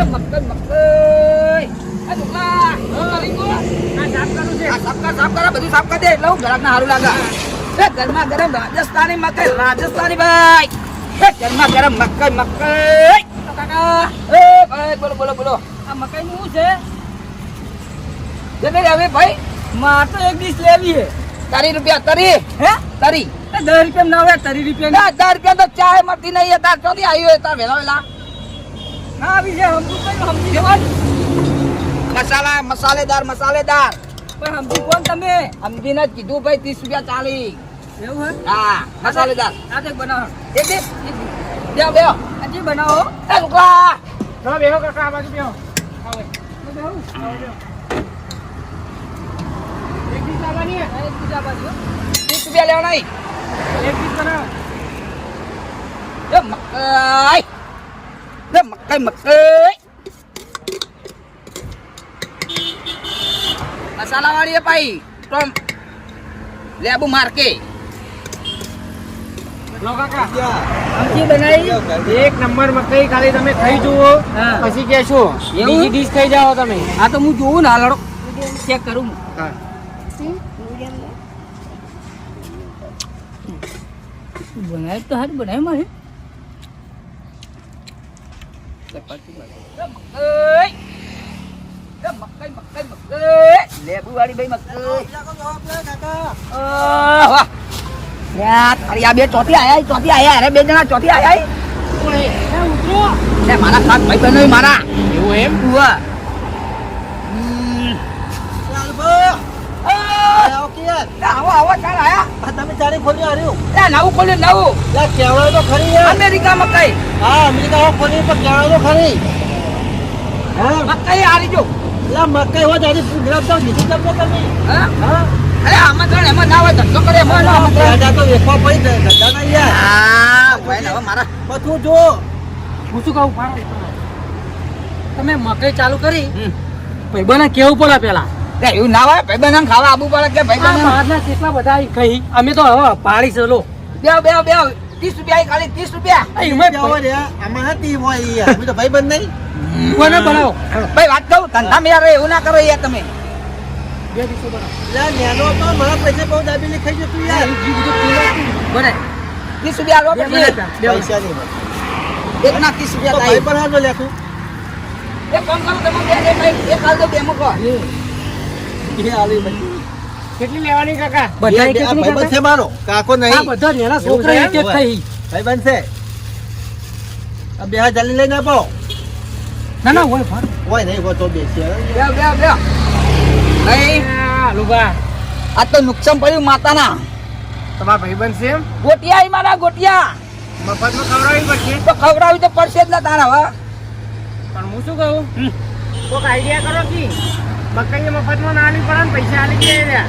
એ મક્કઈ મક્કઈ એ ઢોકળા કરી ગો આ સાફ કરું છે. આ સાફ કર સાફ કર બધું સાફ કરી દે. એટલે હું ગ્રાહકને સારું લાગે. એ ગરમા ગરમ રાજસ્થાની મકઈ રાજસ્થાની ભાઈ. એ ગરમા ગરમ મકઈ મકઈ કાકા એ ભાઈ બોલો બોલો બોલો. આ મકાઈ નું શું છે? હવે ભાઈ માર તો એક ડીશ લેવી છે. તારી રૂપિયા તરી? હે? તારી? દસ રૂપિયા ના આવે તરી રૂપિયા દસ રૂપિયા તો ચાય મળતી નહીં તાર ચોથી આવ્યો હોય તાર વેલા વેલા ના છે સમજુ કઈ સમજી જવાનું મસાલા મસાલેદાર મસાલેદાર. પણ સમજી કોણ તમે? સમજીને જ કીધું ભાઈ ત્રીસ રૂપિયા ચાલી. એવું હે? હા મસાલેદાર. આ તો એક બનાવો. એક દે બેહો. બેહો હજી બનાવો? એ ઢોકળા ચલો બેહો કાકા આ બાજુ બેહો. આવો. બેહો. એક ડીશ આવવાની હે? એક ડીશ આવવાની ત્રીસ રૂપિયા લેવાના એક ડીશ બનાવો. એ મકાઈ એ મકાઈ મકાઈ મસાલા વાળી પાઈ તો લેબુ માર્કે લો કાકા સમજી બનાવી એક નંબર મકાઈ ખાલી તમે ખાઈ જુઓ. પછી એવું? બીજી ડીશ ખાઈ જાઓ તમે હા તો હું જોઉં ના લડો ચેક કરું હા બનાવી તો હારી બનાવી મારે લેબુ વાળી ભાઈ મકાઈ બે ચોથી આયા ચોથી આયા અરે બે જણા ચોથી આયા મારા સાત ભાઈ બહેનો મારા. એવું એમ? આવો આવો ચાલ આયા. તમે ચારી ખોલી હાર્યું એ નવું ખોલ્યું નવું. લા કેવડો તો ખરી યાર. અમેરિકા મકાઈ હા અમેરિકા ખોલી પણ કેવડો તો ખરી. હા. મકાઈ હારી જો. લા મકાઈ હોય તારી ગુજરાત તો તમને તમે. હા? અરે આમંત્રણ એમાં ના હોય ધંધો કરે એમાં ના આમંત્રણ દાદા તો વેખવા પડી જાય ના યાર. હા ભાઈ હવે મારા બધું જો. હું શું કહું? તમે મકાઈ ચાલુ કરી. ભાઈ ભાઈબંધને કેવું પડે પેલા? એવું ના હોય ભાઈ ખાવા આબુ પડે કે ભાઈ બહેન કેટલા બધા ઈ કહી? અમે તો હવે પાડી છે લો. બે બે બે ત્રીસ રૂપિયા ખાલી ત્રીસ રૂપિયા. આમાં હતી હોય તો ભાઈ બંધ નહીં. કોને બનાવો? ભાઈ વાત કહું ધંધામાં યાર એવું ના કરો યાર તમે. બે દિવસો બનાવો. લા તો મારા પૈસા બહુ દાબીને ખાઈ જતું યાર. બને. ત્રીસ રૂપિયા પૈસા નહીં એક ના ત્રીસ રૂપિયા ભાઈ પણ લેખું. લેતું એક કામ કરો તમે બે એક હાલ તો બે મૂકો. એ હાલી ભાઈ. કેટલી લેવાની કાકા? બધા બે- આ કેટલી છે મારો. કાકો આ બધા નેના છોકરા એક એક ખાઈ ભાઈબંધ છે આ બે જલ્દી લઈને આપો. ના ના હોય ફાળ. હોય નહીં હોય તો બેસી ભાઈ લુગા. આ નુકસાન પડ્યું માતાના. તમારા ભાઈબંધ છે એમ? ગોટિયા ઈ મારા ગોટિયા. મફતમાં ખવડાવી પડશે? તો ખવડાવી તો પડશે જ ના તારા હવે પણ હું શું કહું? કોઈક આઈડિયા કરો કે? મકાઈ મફતમાં ના આલી પડે ને પૈસા આલી ગયા રહ્યા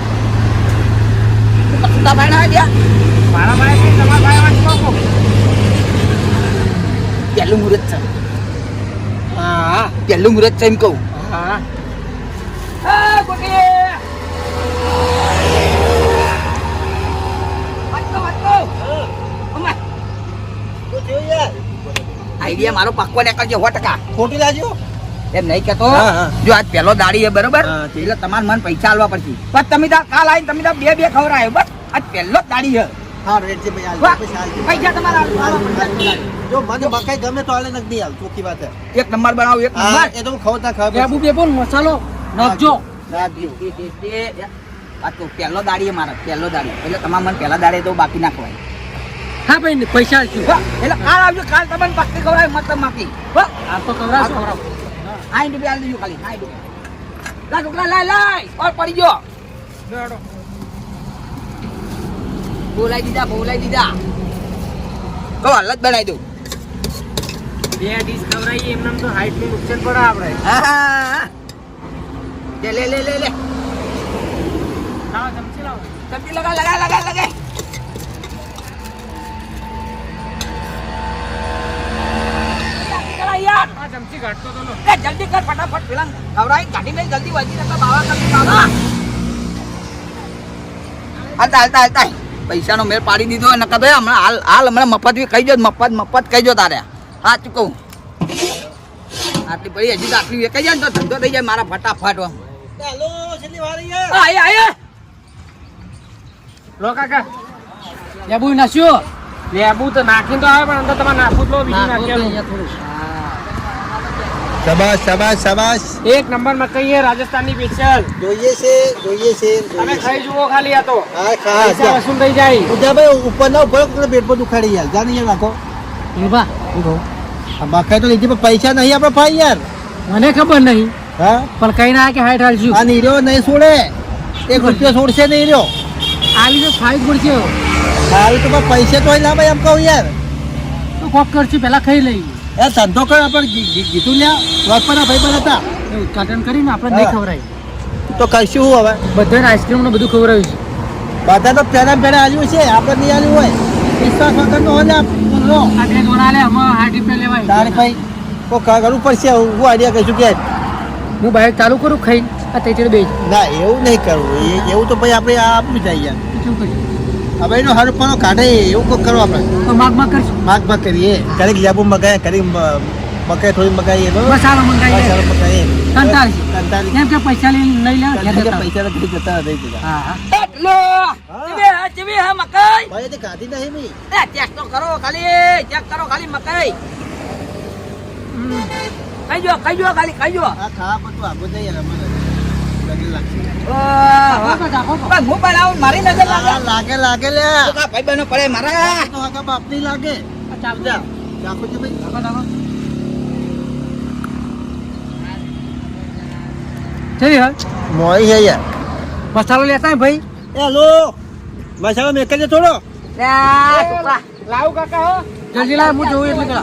સુતા ભાઈ ના ગયા? મારા ભાઈ છે, તમારા ભાઈ વાત કહો પહેલું મુહૂર્ત છે. હા. પહેલું મુહૂર્ત છે એમ કહું. હા. હા વાંચો, વાંચો. આઈડિયા મારો પાક્કો નીકળશે સો ટકા. ખોટી લાગ્યો? એમ નહીં કેતો. જો આજ પેલો દાડી છે બરોબર? એટલે તમારે મન પૈસા આલવા પડશે. પણ તમે કાલ આવીને તમે બે બે ખવડાયો બસ. આજ પેલો દાડી છે. હા રેટ છે ભાઈ હાલ વાહ, પૈસા તમારા જો મને મકાઈ ગમે તો હાલે નથી હાલ ચોખ્ખી વાત એક નંબર બનાવો એક નંબર. એ તો હું ખવતા મસાલો નાખજો. આ તો પહેલો દાડી મારા પહેલો દાડી. એટલે તમારે મન પહેલા દાડે તો બાકી નાખવાય હા ભાઈ પૈસા એટલે કાલ આવજો કાલ તમને બાકી ખવડાય મતલબ વાહ, આ તો ખવડાવો. આઠ રૂપિયા આલી દેજો ખાલી આઠ રૂપિયા લા છોકરા લાય લાય ઓર પડી ગયો બોલાઈ દીધા બોલાઈ દીધા કહો હાલત બનાવી દઉં બે ડીશ ખવડાવીએ એમને તો હાઈટનું નુકસાન પડે આપણે હા. લે લે લે લે લે લાવો ચમચી લાવો ચમચી લગા લગા લગા લગા યાર ચમચી ઘાટતો તો લો. એ જલ્દી કર ફટાફટ. પેલા ગવરાઈ ગાડી મેં જલ્દી વાજી નકર બાવા કરતી બાવા હાલતા હાલતા હાલતા પૈસાનો મેળ પાડી દીધો નકર તો હમણાં હાલ હાલ હમણાં મફત બી કહી દો મફત મફત કહી દો તારે. હા ચૂકવું આટલી પડી હજી તો આટલી કહી જાય ને તો ધંધો થઈ જાય મારા ફટાફટ આમ. ચાલો છેલ્લી વાર આયા, આયા. લો કાકા. લેબુ નાસ્યો લેબુ તો નાખીને તો આવે પણ અંદર તમારે નાખવું જ લો બીજું નાખેલું શાબાશ શાબાશ શાબાશ એક નંબર મકાઈ છે રાજસ્થાનની સ્પેશિયલ જોઈએ છે જોઈએ છે તમે ખાઈ જુઓ ખાલી આ તો હા ખા પૈસા વસૂલ થઈ જાય ઉદયભાઈ ઉપર ના ઉપર પેટ પર દુખાડી યાર જાને યાર નાખો ઊભો મકાઈ તો લીધી પણ પૈસા નહીં આપણે ભાઈ યાર મને ખબર નહીં હા પણ કઈ ના કે હાઈટ હાલશું આ નીર્યો નહીં છોડે એક રૂપિયો છોડશે નહીં રહ્યો આવી તો ખાઈ ગુડશે પડશે તો પૈસા તો લાવે એમ કહું યાર તો કોક કરશું પેલા ખાઈ લઈ એ ધંધો કર આપણે ગીતું લ્યા. વાપરના ભાઈ પણ હતા. ઉદઘાટન કરીને આપણે નહીં ખવડાય. તો કહીશું હવે? બધાને આઈસ્ક્રીમ ને બધું ખવડાવ્યું બધા તો પહેલા પહેલા આવ્યું છે આપણે નહીં આવ્યું હોય. વિશ્વાસ વગર નો હોય લો આ બે દોરા લે અમે હાઈટ રૂપિયા લેવાય. તારે ભાઈ કા- કરવું પડશે હું આઈડિયા કહીશું કે હું બાઈક ચાલુ કરું ખાઈ આ તે બે ના એવું નહીં કરવું. એ- એવું તો ભાઈ આપણે આ આપવું જાય યાર શું કરીશું હવે એનો હારું પણ કાઢે એવું કોઈ કરો આપણે. તો માગ માગ કરશું. માગ માગ કરીએ. ક્યારેક લેબુ મગાય કરી મકાઈ થોડી મગાઈએ તો મસાલો મગાઈએ મસાલો મગાઈએ. કંટાળી. કંટાળી. કેમ કે પૈસા લઈને લઈ લે પૈસા તો જતા રહી જતા. હા હા. એટલો. ચીવી હા ચીવી હા મકાઈ. ભાઈ તે ખાધી નહીં મી એ, ચેક તો કરો ખાલી ચેક કરો ખાલી મકાઈ. કઈ જો કઈ જો ખાલી કઈ જો આ ખા બધું આગો જઈએ લાગે લાગશે. પણ હું પણ આવું મારી નજર લાગે. લાગે લાગે લે. ભાઈ બહેનો પડે મારા. તો હગા બાપની લાગે. આ ચાલુ જા ચાખો છે ભાઈ. આખો તો આખો. જરી મોઈ છે યાર. મસાલો લેતા ભાઈ? એ હલો મસાલો મેકે થોડો. લાવ કાકા હો. જલ્દી લાવ હું જોઉં એટલે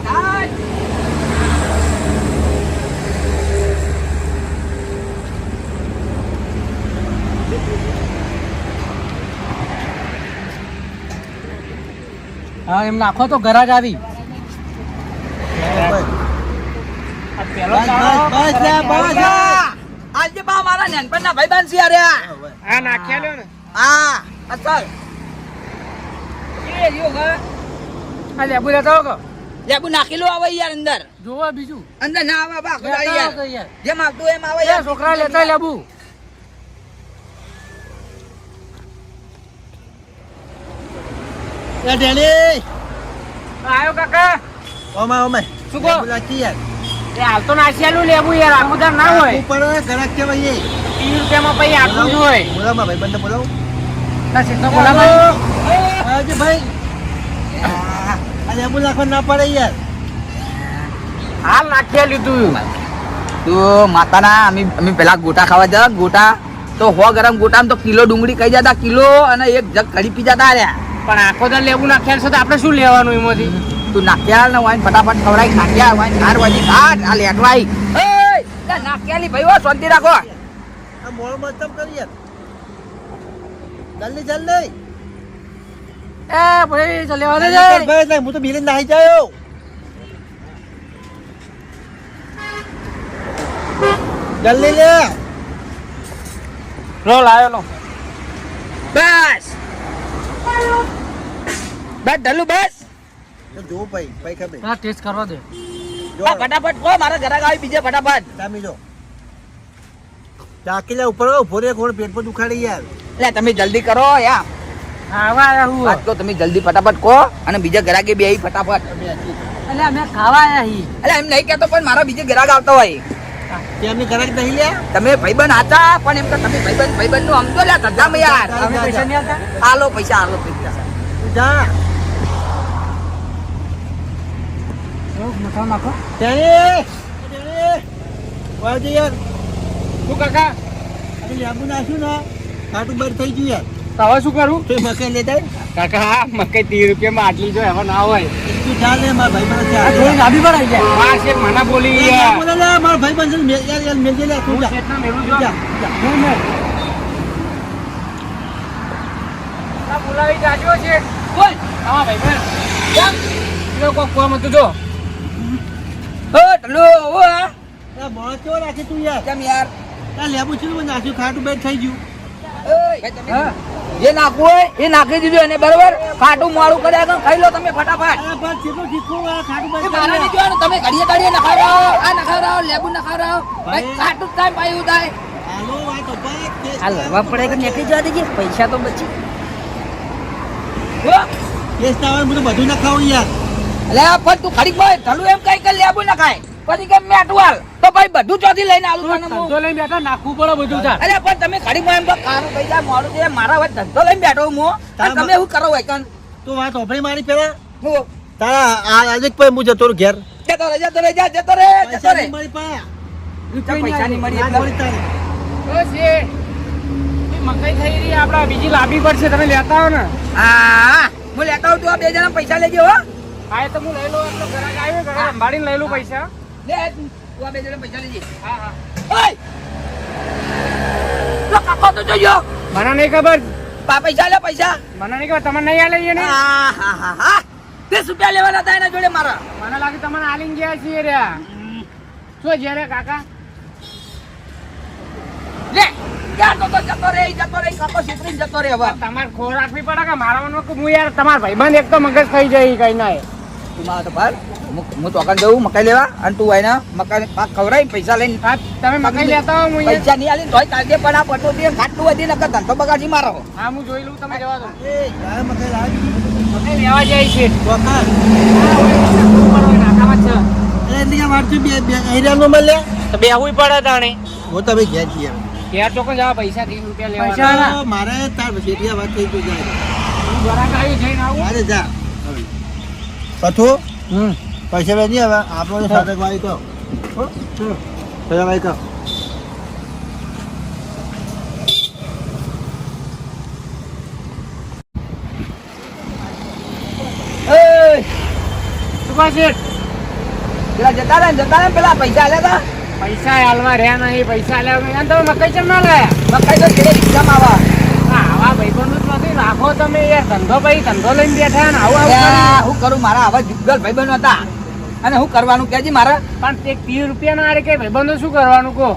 હા એમ નાખો તો ઘરાક આવી. લે, બસ લે. આજે બા મારા નાનપણના ભાઈ છે અરે. આ. આ નાખ્યા ને. હા અસલ. આ લેબુ લેતા હો કે લેબુ નાખેલું આવે યાર અંદર. જોવા બીજું. અંદર ના આવે બા જેમ આવતું એમ આવે યાર. છોકરા લેતા લેબુ. એ ડેલી આયો કાકા. ઓમાય ઓમે. શું કહો? નાખી યાર. એ હાલ તો નાખેલું લેબુ યાર આખું તાર ના હોય. ઉપર ગરક કેવાય એ ત્રીસ રૂપિયામાં પછી આખું જ હોય. બોલાવમાં ભાઈ બંધ બોલાવો? ના સીધો બોલાવો. આજે ભાઈ. આ લેબુ નાખવા ના પડે યાર. હાલ નાખી લીધું તો. માતાના અમે અમે પેલા ગોટા ખાવા જતા. ગોટા તો હો ગરમ ગોટામાં તો કિલો ડુંગળી ખાઈ જતા. કિલો અને એક જગ કઢી પી જતા રહ્યા પણ આખો તો લેવું નાખ્યા છે તો આપણે શું લેવાનું એમાંથી? તું નાખ્યા ને વાઈન ફટાફટ ખવડાઈ નાખ્યા વાઈન ચાર વાજી કાટ આ લેટવાઈ નાખ્યાલી ભાઈ હો શાંતિ રાખો. આ મોળ મતલબ કરી યાર. જલ્દી જલ્દી. એ ભાઈ ચાલ લેવા દે ભાઈ ભાઈ, હું તો બિલી નાહી જાયો. જલ્દી લે. લો લાયો લો. બસ. બસ ઢલું બસ. જો ભાઈ ભાઈ ખબર. હા ટેસ્ટ કરવા દે. જો આ ફટાફટ કો મારા ઘરે આવી બીજે ફટાફટ. તમે જો ટાકી લે ઉપર ઊભો રે કોણ પેટ પર દુખાડી યાર. એટલે તમે જલ્દી કરો યાર ખાવા આયા હું. વાત તો તમે જલ્દી ફટાફટ કહો અને બીજા ગ્રાહકે બે ફટાફટ. એટલે અમે ખાવા આયા હી. એટલે એમ નહીં કહેતો પણ મારા બીજે ગ્રાહક આવતા હોય. નહીં તમે ભાઈબંધ હતા પણ એમ તો તમે ભાઈબંધ ભાઈબંધનું સમજો લ્યા ધજામાં યાર. અમે પૈસા નહીં આવતા હાલો પૈસા હાલો પૈસા. જા. મસાલો નાખો. તેરી તેરી વાજી યાર. શું કાકા? અરે લેબુ નાખ્યું ને. ખાટું બર થઈ ગયું યાર. હવે શું કરું? તું મકાઈ લેતા કાકા મકાઈ ત્રીસ રૂપિયામાં આટલી જો હવે ના હોય. તું જા લે મારા ભાઈ બને આ થોડી લાંબી પર આવી જાય. આ છે મને બોલી યાર બોલે લે મારા ભાઈ બનશે મેલ- યાર યાર મેલ લે તું જા. બોલાવી જાજો છે. બોલ. હા ભાઈ બેન કેમ એ કોક કોમ હતું જો. હો ટલો હો આ. મોણસ કેવો રાખે તું યાર? કેમ યાર? આ લેબુ છે નાખ્યું ખાટું બેઠ થઈ ગયું. ઓય ભાઈ તમે હા. જે નાખવું હોય એ નાખી દીધું એને બરોબર? ખાટું મોડું કર્યા આગળ ખાઈ લો તમે ફટાફટ. તમે ઘડીએ ઘડીએ નખાવડાવો, આ નખાવડાવો, લેબુ નખાવડાવો. ખાટું જ થાય, પાયું થાય. હાલો પડે કે નીકળી જવા દેજે? પૈસા તો બચી. બધું નખાવું ના ખાવું યાર. અલ્યા, પણ તું ઘડીક ભાઈ થલું એમ કઈ કે લેબુ નખાય. પછી કે મેટવાલ તો ભાઈ બધું ચોથી લઈને આવું તને ધંધો લઈને બેઠા નાખવું પડે બધું તાર. અરે પણ તમે ખાલી એમ તો ખાવાનું થઈ જાય મોડું થઈ મારા વચ્ચે ધંધો લઈને બેઠો હું અને તમે એવું કરો હોય કન? તું વાત ઓભળી મારી પેલા હું. તારા આ આજે ભાઈ હું જતો ઘેર. જતો રે જતો રે જા જતો રે જતો રે મારી મળી પા. પૈસા ની મળી એટલે. મળી તારે. બસ એ મકાઈ થઈ રહી આપડા બીજી લાંબી પડશે તમે લેતા આવો ને. હા હું લેતા આવું તું આ બે જણા પૈસા લેજો હો. હા એ તો હું લઈ લઉં એટલે ઘરે આવ્યો ઘરે સંભાળીને લઈ લઉં પૈસા. લે તું આ બે જણા પૈસા લેજે. હા હા. ઓય! કાકો તો જોજો મને નહીં ખબર. પા પૈસા લે પૈસા. મને નહીં ખબર. તમને નહીં આલે છે ને? હા હા હા હા. ત્રીસ રૂપિયા લેવાના હતા એના જોડે મારા. મને લાગે તમને આલીને ગયા છીએ રહ્યા શું છે રે કાકા? લે ક્યાં તો તો જતો રે જતો રે કાકો જતો રે હવે. તમારે ખોર રાખવી પડે કે મારા મનમાં કે હું યાર? તમારા ભાઈબંધ એક તો મગજ થઈ જાય કઈ ના તું મારા તો ભાર. હું હું ચોકન જવું મકાઈ લેવા અને તું આઈને મકાઈ પાક ખવડાવી પૈસા લઈને પાક તમે મકાઈ લેતા હો હું પૈસા નહીં આલી તોય કાઢજે પણ આ પટો દે ખાટું વધી નકર ધંધો બગાડી મારો. હા હું જોઈ લઉં તમે જવા દો. એ, યાર મકાઈ લાવી. મકાઈ લેવા જાય છે. નાકામાં છે એ બે- બે- એરિયાનો મળે? તો બે પડે તાણે. હું તમે ઘેર હવે. ક્યાં ચોકન જવા પૈસા ત્રીસ રૂપિયા લેવા પૈસા મારે તાર શેઠિયા વાત થઈ ગઈ જાય. ઘરાક આવ્યું જઈને આવું. અરે જા. પથું પૈસા બે નહીં હવે. આપણો સાથે વાળી તો હો? પૈસા વાળી તો એય, શું કહે જતા રહે જતા રહે પેલા પૈસા આલ્યા પૈસા હાલવા રહ્યા નહીં પૈસા લેવા તમે મકાઈ ચમ ના લાયા? મકાઈ તો ઘરે રિક્ષામાં આવા. ભાઈબંધો જ નથી રાખો તમે યાર ધંધો ભાઈ ધંધો લઈને બેઠા ને આવું આવું હું કરું? મારા આવા જુગલ ભાઈબંધ હતા. અને હું કરવાનું કેજી મારા પણ તે ત્રીસ રૂપિયા ના કે ભાઈબંધો શું કરવાનું કહો?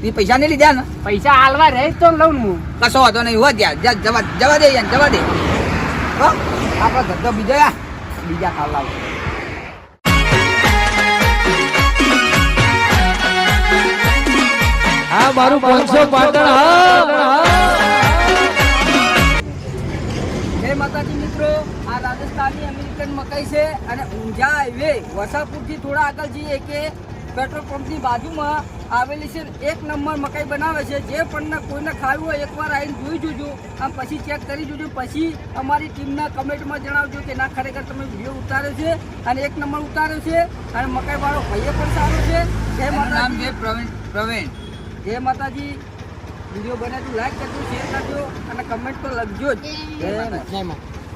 તે પૈસા નહીં લીધા ને? પૈસા હાલવા રહે તો લઉં ને હું. કશો વાંધો નહીં હોય ત્યાં જવા જવા દે યાર જવા દે. હો આપણો ધંધો બીજો યા બીજા ખાવ લાવો હા મારું પાંચસો પાટણ હા જય માતાજી મિત્રો આ રાજસ્થાની અમેરિકન મકાઈ છે અને ઊંઝા હાઈવે વસાપુરથી થોડા આગળ જઈએ કે પેટ્રોલ પંપની બાજુમાં આવેલી છે એક નંબર મકાઈ બનાવે છે. જે પણ કોઈને ખાવ્યું હોય એકવાર આવીને જોઈ જોજો. આમ પછી ચેક કરી જોજો. પછી અમારી ટીમના કમેન્ટમાં જણાવજો કે ના ખરેખર તમે વીડિયો ઉતાર્યો છે અને એક નંબર ઉતાર્યો છે અને મકાઈ વાળો ભાઈએ પણ સારો છે. જય માતાજી. પ્રવીણ પ્રવીણ. જય માતાજી. વીડિયો બને તો લાઈક કરજો શેર કરજો અને કમેન્ટ તો લખજો જ. જય માતા જય માતા